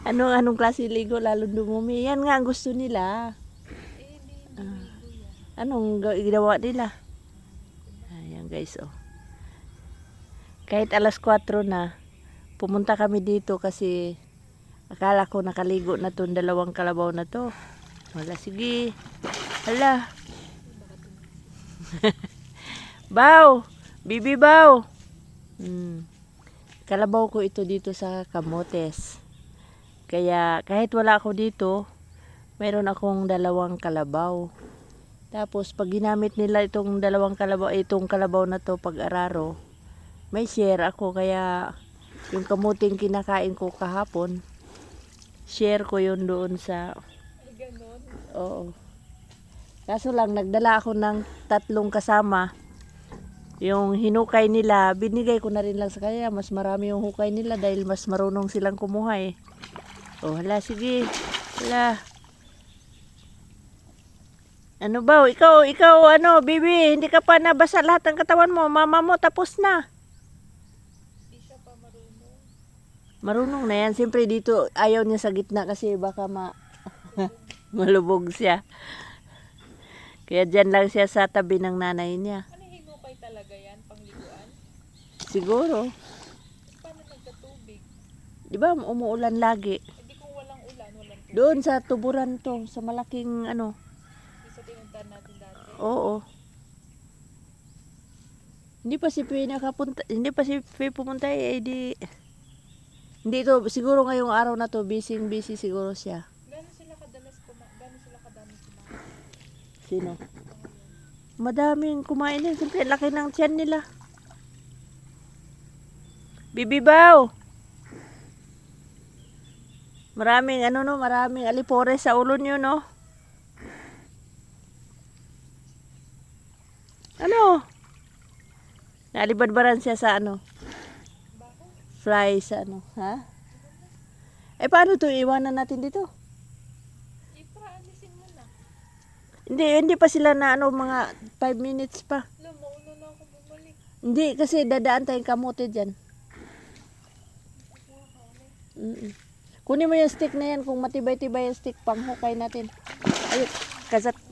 Ano, anong klase ligo lalo dumumi? Yan nga gusto nila. Yan. Anong ginawa nila? Ayan guys, oh. Kahit alas 4 na, pumunta kami dito kasi akala ko nakaligo na tong dalawang kalabaw na to. Wala, sige. Hala. Baw! Bibi baw! Hmm. Kalabaw ko ito dito sa Kamotes. Kaya kahit wala ako dito, mayroon akong dalawang kalabaw. Tapos pag ginamit nila itong dalawang kalabaw, itong kalabaw na to pag araro, may share ako kaya yung kamuting kinakain ko kahapon, share ko yun doon sa, oo. Kaso lang, nagdala ako ng tatlong kasama. Yung hinukay nila, binigay ko na rin lang sa kanya. Mas marami yung hukay nila dahil mas marunong silang kumuha eh. Oh, hala, sige. Hala. Ano ba? Ikaw, ikaw, ano, bibi, hindi ka pa nabasa lahat ng katawan mo. Mama mo, tapos na. Di siya pa marunong. Marunong na yan. Siyempre dito, ayaw niya sa gitna kasi baka ma malubog siya. Kaya dyan lang siya sa tabi ng nanay niya. Ano hinukay talaga yan? Pangliguan? Siguro. Paano nagkatubig? Di ba umuulan lagi? Doon sa tuburan to, sa malaking ano. Sa pinuntahan natin dati. Oo. Hindi pa si Pei nakapunta, hindi pa si Pei pumunta eh, eh, di... Hindi to, siguro ngayong araw na to, busy busy siguro siya. Gano'n sila kadalas kumain? Gano'n sila kadami kumain? Sino? Madaming kumain din. Siyempre, laki ng tiyan nila. Bibibaw! Maraming ano no, maraming alipores sa ulo nyo no. Ano? Nalibadbaran siya sa ano? Fry sa ano, ha? Eh paano to iwanan natin dito? Ipaalisin mo na. Hindi, hindi pa sila na ano, mga 5 minutes pa. Alam, mauna na ako bumalik. Hindi, kasi dadaan tayong kamote dyan. Mm-mm. Kunin mo yung stick na yan kung matibay-tibay yung stick, panghukay natin. Ayun, kazat.